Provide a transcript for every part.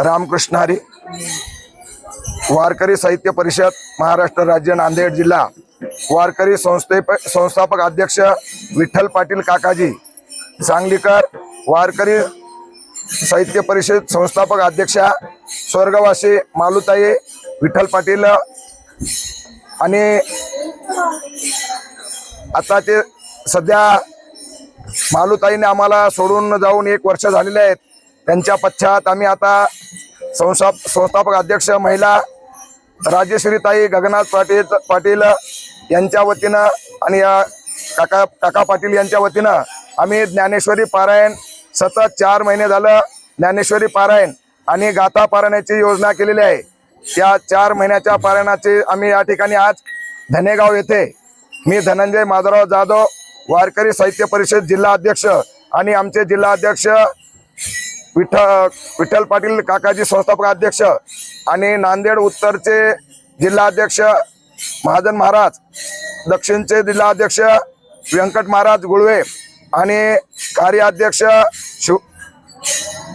रामकृष्ण हरी वारकरी साहित्य परिषद महाराष्ट्र राज्य नांदेड जिल्हा. वारकरी संस्थे संस्थापक अध्यक्ष विठ्ठल पाटील काकाजी सांगलीकर वारकरी साहित्य परिषद संस्थापक अध्यक्षा स्वर्गवासी मालुताई विठ्ठल पाटील आणि आता ते सध्या मालुताईने आम्हाला सोडून जाऊन एक वर्ष झालेले आहेत. त्यांच्या पश्चात आम्ही आता संस्था संस्थापक अध्यक्ष महिला राजेश्रीताई गगनाथ पाटील पाटील यांच्या वतीनं आणि या काका काका पाटील यांच्या वतीनं आम्ही ज्ञानेश्वरी पारायण सतत चार महिने झालं ज्ञानेश्वरी पारायण आणि गाथा पारायणाची योजना केलेली आहे. त्या चार महिन्याच्या पारायणाची आम्ही या ठिकाणी आज धनेगाव येथे मी धनंजय माधवराव जाधव वारकरी साहित्य परिषद जिल्हा अध्यक्ष आणि आमचे जिल्हा अध्यक्ष विठ्ठल विठ्ठल पाटील काकाजी संस्थापक अध्यक्ष आणि नांदेड उत्तरचे जिल्हाध्यक्ष महाजन महाराज दक्षिणचे जिल्हाध्यक्ष व्यंकट महाराज गुळवे आणि कार्याध्यक्ष शिव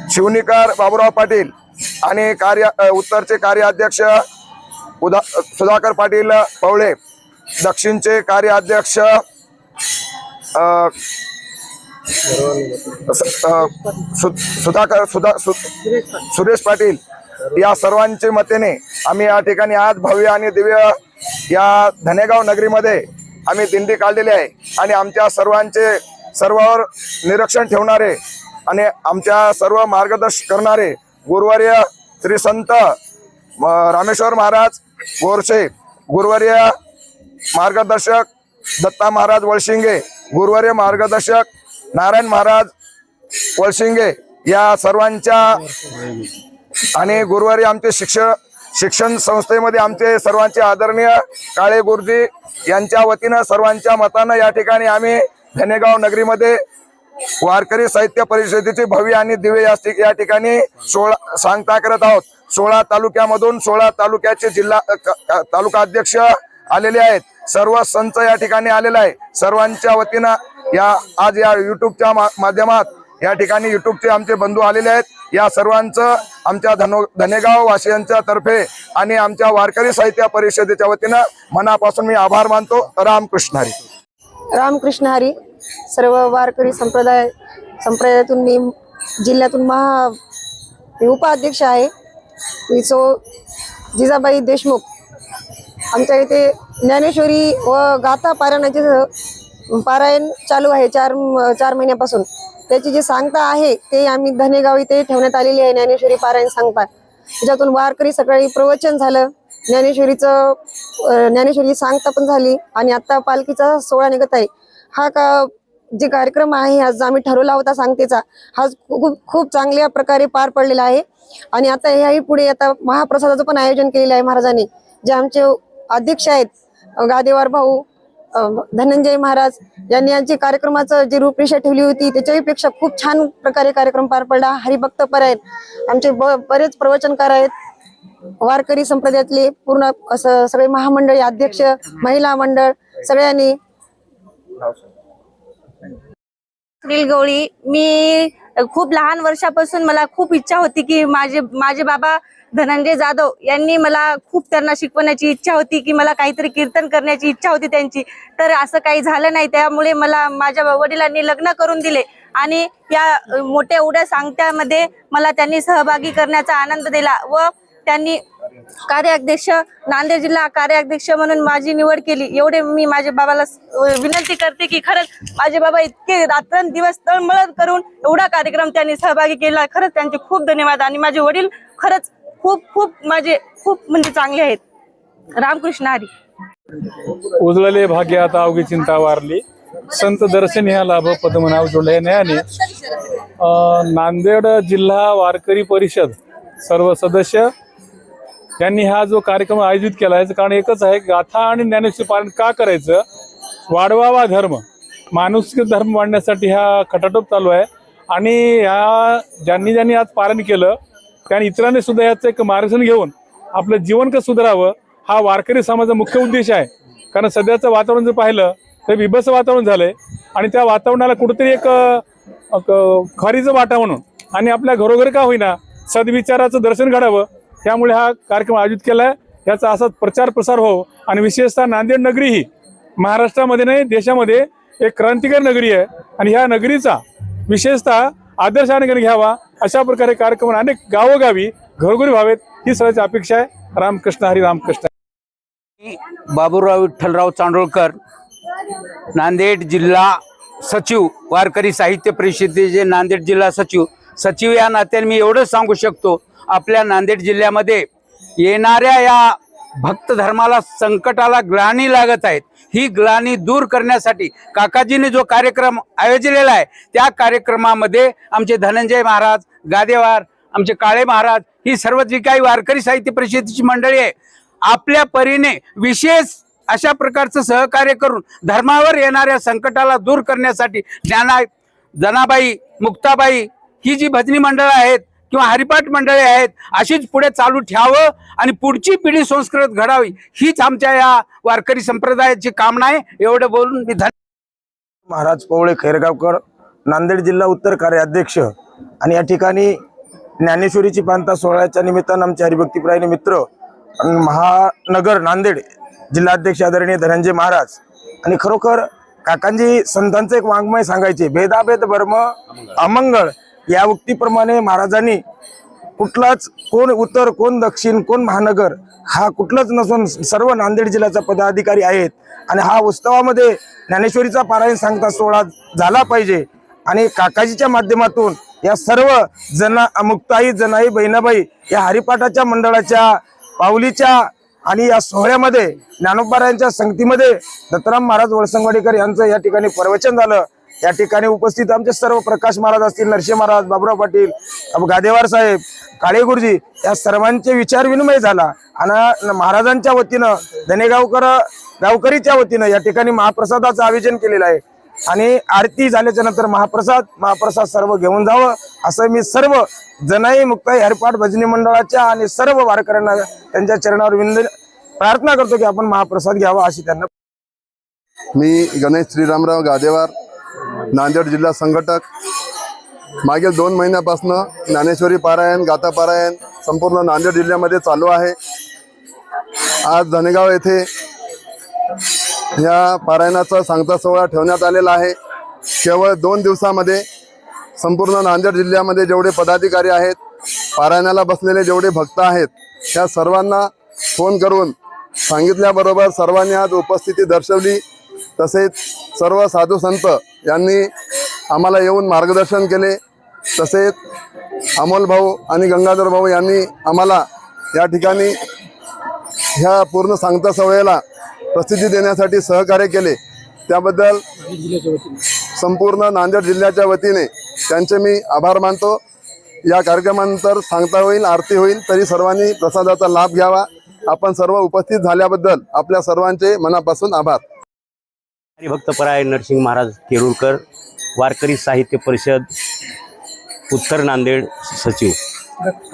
शिवनीकर बाबुराव पाटील आणि कार्य उत्तरचे कार्याध्यक्ष उदा सुधाकर पाटील पवळे दक्षिणचे कार्याध्यक्ष सुधाकर सुधा सु- सुरेश पाटील या सर्वांच्या मतेने आम्ही या ठिकाणी आज भव्य आणि दिव्य या धनेगाव नगरीमध्ये आम्ही दिंडी काढलेली आहे. आणि आमच्या सर्वांचे सर्वावर निरीक्षण ठेवणारे आणि आमच्या सर्व मार्गदर्शन करणारे गुरुवर्य श्री संत म, रामेश्वर महाराज गोरसे गुरुवर्य मार्गदर्शक दत्ता महाराज वळशिंगे गुरुवर्य मार्गदर्शक नारायण महाराज वळशिंगे या सर्वांच्या आणि गुरुवारी आमचे शिक्ष शिक्षण संस्थेमध्ये आमचे सर्वांचे आदरणीय काळे गुरुजी यांच्या वतीनं सर्वांच्या मतानं या ठिकाणी आम्ही धनेगाव नगरीमध्ये वारकरी साहित्य परिषदेची भव्य आणि दिव्य या ठिकाणी सोळा सांगता करत आहोत. सोळा तालुक्यामधून सोळा तालुक्याचे जिल्हा क- तालुका अध्यक्ष आलेले आहेत. सर्व संच या ठिकाणी आलेला आहे. सर्वांच्या वतीनं या आज या युट्यूबच्या मा- माध्यमात या ठिकाणी युट्यूबचे आमचे बंधू आलेले आहेत. या सर्वांचं आमच्या धनो धनेगाव वासियांच्या तर्फे आणि आमच्या वारकरी साहित्य परिषदेच्या वतीनं मनापासून मी आभार मानतो. रामकृष्ण हरी. रामकृष्ण हरी. सर्व वारकरी संप्रदाय संप्रदायातून मी जिल्ह्यातून महा उपाध्यक्ष आहे. मी सो जिजाबाई देशमुख. आमच्या इथे ज्ञानेश्वरी व गाथा पारायणाचे पारायण चालू आहे चार चार महिन्यापासून. त्याची जी सांगता आहे ते आम्ही धनेगाव इथे ठेवण्यात आलेली आहे ज्ञानेश्वरी पारायण सांगता. त्याच्यातून वारकरी सकाळी प्रवचन झालं ज्ञानेश्वरीचं ज्ञानेश्वरी सांगता पण झाली आणि आता पालखीचा सोहळा निघत आहे. हा का जे कार्यक्रम आहे आज आम्ही ठरवला होता सांगतेचा हा खूप खूप चांगल्या प्रकारे पार पडलेला आहे. आणि आता ह्याही पुढे आता महाप्रसादाचं पण आयोजन केलेलं आहे महाराजांनी जे आमचे अध्यक्ष आहेत गादेवार भाऊ धनंजय महाराज यांनी यांची कार्यक्रमाचं जी रूपरेषा ठेवली होती त्याच्याही पेक्षा खूप छान प्रकारे कार्यक्रम पार पडला. हरिभक्त पर आहेत. आमचे ब- बरेच प्रवचनकार आहेत. वारकरी संप्रदायातले पूर्ण असं सगळे महामंडळी अध्यक्ष महिला मंडळ सगळ्यांनी सुनील गवळी मी खूप लहान वर्षापासून मला खूप इच्छा होती की माझे माझे बाबा धनंजय जाधव यांनी मला खूप त्यांना शिकवण्याची इच्छा होती की मला काहीतरी कीर्तन करण्याची इच्छा होती त्यांची. तर असं काही झालं नाही. त्यामुळे मला माझ्या वडिलांनी लग्न करून दिले. आणि या मोठ्या उड्या सांगत्यामध्ये मला त्यांनी सहभागी करण्याचा आनंद दिला व त्यांनी कार्याध्यक्ष नांदेड जिल्हा कार्याध्यक्ष म्हणून माझी निवड केली. एवढे मी माझ्या बाबाला विनंती करते की खरंच माझे बाबा इतके रात्रंदिवस तळमळत करून एवढा कार्यक्रम त्यांनी सहभागी केला. खरंच त्यांचे खूप धन्यवाद. आणि माझे वडील खरंच खूप खूप माझे खूप म्हणजे चांगले आहेत. रामकृष्ण हरी. उजळले भाग्य आता अवघी चिंता वारली. संत दर्शन ह्या लाभ पद्मनाव जोडले न्यायाने नांदेड जिल्हा वारकरी परिषद सर्व सदस्य त्यांनी हा जो कार्यक्रम आयोजित केला आहे कारण एकच आहे गाथा आणि ज्ञानेश्वर पालन का करायचं? वाढवावा धर्म. माणुसकी धर्म वाढण्यासाठी हा खटाटोप चालू आहे. आणि ह्या ज्यांनी ज्यांनी आज पालन केलं त्यांनी इतरांनी सुद्धा याचं एक मार्गदर्शन घेऊन आपलं जीवन कसं सुधारावं हा वारकरी समाजाचा मुख्य उद्देश आहे. कारण सध्याचं वातावरण जर पाहिलं तर विभस वातावरण झालंय. आणि त्या वातावरणाला कुठेतरी एक खरीचं वाटा म्हणून. आणि आपल्या घरोघरी का होईना सद्विचाराचं दर्शन घडावं त्यामुळे हा कार्यक्रम आयोजित केला आहे याचा असाच प्रचार प्रसार हो आणि विशेषतः नांदेड नगरी ही महाराष्ट्रामध्ये नाही देशामध्ये एक क्रांतिकारी नगरी आहे. आणि ह्या नगरीचा विशेषतः आदर्श घ्यावा अशा प्रकारे कार्यक्रम अनेक गावोगावी घरोघरी व्हावेत ही सगळ्याची अपेक्षा आहे. रामकृष्ण हरी रामकृष्ण. बाबूराव विठ्ठलराव चांडोळकर नांदेड जिल्हा सचिव वारकरी साहित्य परिषदेचे नांदेड जिल्हा सचिव सचिव या नात्याने मी एवढंच सांगू शकतो आपल्या नांदेड जिल्ह्यामध्ये येणाऱ्या या भक्त धर्माला संकटाला ग्लानी लागत आहेत. ही ग्लानी दूर करण्यासाठी काकाजीने जो कार्यक्रम आयोजलेला आहे त्या कार्यक्रमामध्ये आमचे धनंजय महाराज गादेवार आमचे काळे महाराज ही सर्व जी काही वारकरी साहित्य परिषदेची मंडळी आहे आपल्या परीने विशेष अशा प्रकारचं सहकार्य करून धर्मावर येणाऱ्या संकटाला दूर करण्यासाठी ज्ञाना जनाबाई मुक्ताबाई ही जी भजनी मंडळं आहेत किंवा हरिपाठ मंडळे आहेत अशीच पुढे चालू ठेवावं आणि पुढची पिढी संस्कृत घडावी हीच आमच्या या वारकरी संप्रदायाची कामना आहे. एवढं बोलून मी धन्य महाराज पवळे खैरगावकर नांदेड जिल्हा उत्तर कार्याध्यक्ष आणि या ठिकाणी ज्ञानेश्वरीची पांता सोहळ्याच्या निमित्तानं आमचे हरिभक्तीप्रायणी मित्र महानगर नांदेड जिल्हाध्यक्ष आदरणीय धनंजय महाराज आणि खरोखर काकांजी संतांचं एक वाङ्मय सांगायचे भेदाभेद भर्म अमंगळ. या उक्तीप्रमाणे महाराजांनी कुठलाच कोण उत्तर कोण दक्षिण कोण महानगर हा कुठलाच नसून सर्व नांदेड जिल्ह्याचा पदाधिकारी आहेत. आणि हा उत्सवामध्ये ज्ञानेश्वरीचा पारायण सांगता सोहळा झाला पाहिजे. आणि काकाजीच्या माध्यमातून या सर्व जना मुक्ताई जनाई बहिणाबाई या हरिपाठाच्या मंडळाच्या पावलीच्या आणि या सोहळ्यामध्ये ज्ञानोबारायांच्या संगतीमध्ये दत्तराम महाराज वळसंगवाडीकर यांचं या ठिकाणी प्रवचन झालं. या ठिकाणी उपस्थित आमचे सर्व प्रकाश महाराज असतील नरसिंह महाराज बाबुराव पाटील गादेवार साहेब काळे गुरुजी या सर्वांचे विचार विनिमय झाला. आणि महाराजांच्या वतीनं धनेगावकर गावकरीच्या वतीनं या ठिकाणी महाप्रसादाचं आयोजन केलेलं आहे. आणि आरती झाल्याच्यानंतर महाप्रसाद महाप्रसाद सर्व घेऊन जावं असं मी सर्व जनाई मुक्ताई हरिपाठ भजनी मंडळाच्या आणि सर्व वारकऱ्यांना त्यांच्या चरणावर विनंती प्रार्थना करतो की आपण महाप्रसाद घ्यावा अशी त्यांना मी गणेश श्रीरामराव गादेवार नांदेड जिल्हा संघटक. मागील दोन महिन्यापासून ज्ञानेश्वरी पारायण गाथा पारायण संपूर्ण नांदेड जिल्ह्यामध्ये चालू आहे. आज धनेगाव येथे या पारायणाचा सांगता सोहळा ठेवण्यात आलेला आहे. केवळ दोन दिवसामध्ये संपूर्ण नांदेड जिल्ह्यामध्ये जेवढे पदाधिकारी आहेत पारायणाला बसलेले जेवढे भक्त आहेत त्या सर्वांना फोन करून सांगितल्याबरोबर सर्वांनी आज उपस्थिती दर्शवली. तसेच सर्व साधू संत यांनी आम्हाला येऊन मार्गदर्शन केले. तसेच अमोल भाऊ आणि गंगाधर भाऊ यांनी आम्हाला या ठिकाणी ह्या पूर्ण सांगता सवयेला प्रसिद्धी देण्यासाठी सहकार्य केले. त्याबद्दल संपूर्ण नांदेड जिल्ह्याच्या वतीने त्यांचे मी आभार मानतो. या कार्यक्रमानंतर सांगता होईल आरती होईल तरी सर्वांनी प्रसादाचा लाभ घ्यावा. आपण सर्व उपस्थित झाल्याबद्दल आपल्या सर्वांचे मनापासून आभार. हरिभक्तपराय नरसिंह महाराज केरुरकर वारकरी साहित्य परिषद उत्तर नांदेड सचिव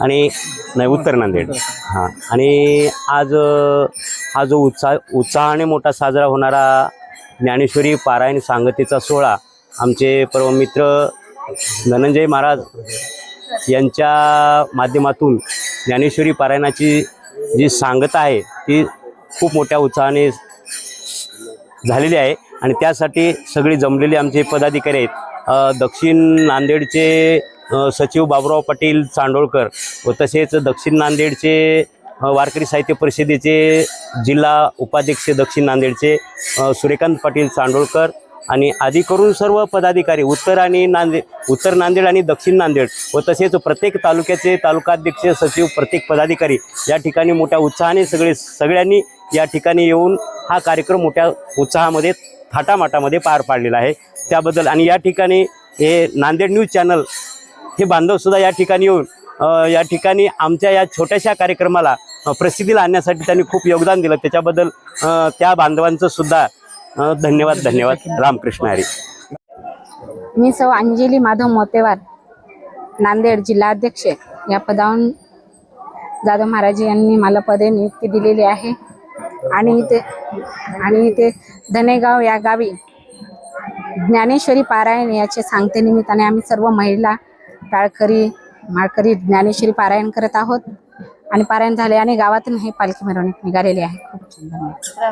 आणि नाही उत्तर नांदेड. हां. आणि आज हा जो उत्साह उत्साहाने मोठा साजरा होणारा ज्ञानेश्वरी पारायण सांगतेचा सोहळा आमचे परममित्र धनंजय महाराज यांच्या माध्यमातून ज्ञानेश्वरी पारायणाची जी सांगता आहे ती खूप मोठ्या उत्साहाने झालेली आहे. आणि त्यासाठी सगळी जमलेली आमचे पदाधिकारी आहेत. दक्षिण नांदेडचे सचिव बाबुराव पाटील चांडोळकर व तसेच दक्षिण नांदेडचे वारकरी साहित्य परिषदेचे जिल्हा उपाध्यक्ष दक्षिण नांदेडचे सूर्यकांत पाटील चांडोळकर आणि आधी करून सर्व पदाधिकारी उत्तर आणि नांदेड उत्तर नांदेड आणि दक्षिण नांदेड व तसेच प्रत्येक तालुक्याचे तालुकाध्यक्ष सचिव प्रत्येक पदाधिकारी या ठिकाणी मोठ्या उत्साहाने सगळे सगळ्यांनी या ठिकाणी येऊन हा कार्यक्रम मोठ्या उत्साहामध्ये थाटामाटामध्ये पार पाडलेला आहे. त्याबद्दल आणि या ठिकाणी हे नांदेड न्यूज चॅनल हे बांधवसुद्धा या ठिकाणी येऊन या ठिकाणी आमच्या या छोट्याशा कार्यक्रमाला प्रसिद्धीला आणण्यासाठी त्यांनी खूप योगदान दिलं. त्याच्याबद्दल त्या बांधवांचं सुद्धा धन्यवाद धन्यवाद. रामकृष्ण हरी. मी सौ अंजली माधव मोतेवार नांदेड जिल्हाध्यक्ष या पदावरून जाधव महाराज यांनी मला पदे नियुक्ती दिलेली आहे. आणि इथे आणि इथे धनेगाव या गावी ज्ञानेश्वरी पारायण याचे सांगते निमित्ताने आम्ही सर्व महिला टाळकरी माळकरी ज्ञानेश्वरी पारायण करत आहोत. आणि पारायण झाले आणि गावातून हे पालखी मिरवणूक निघालेली आहे. खूप सुंदर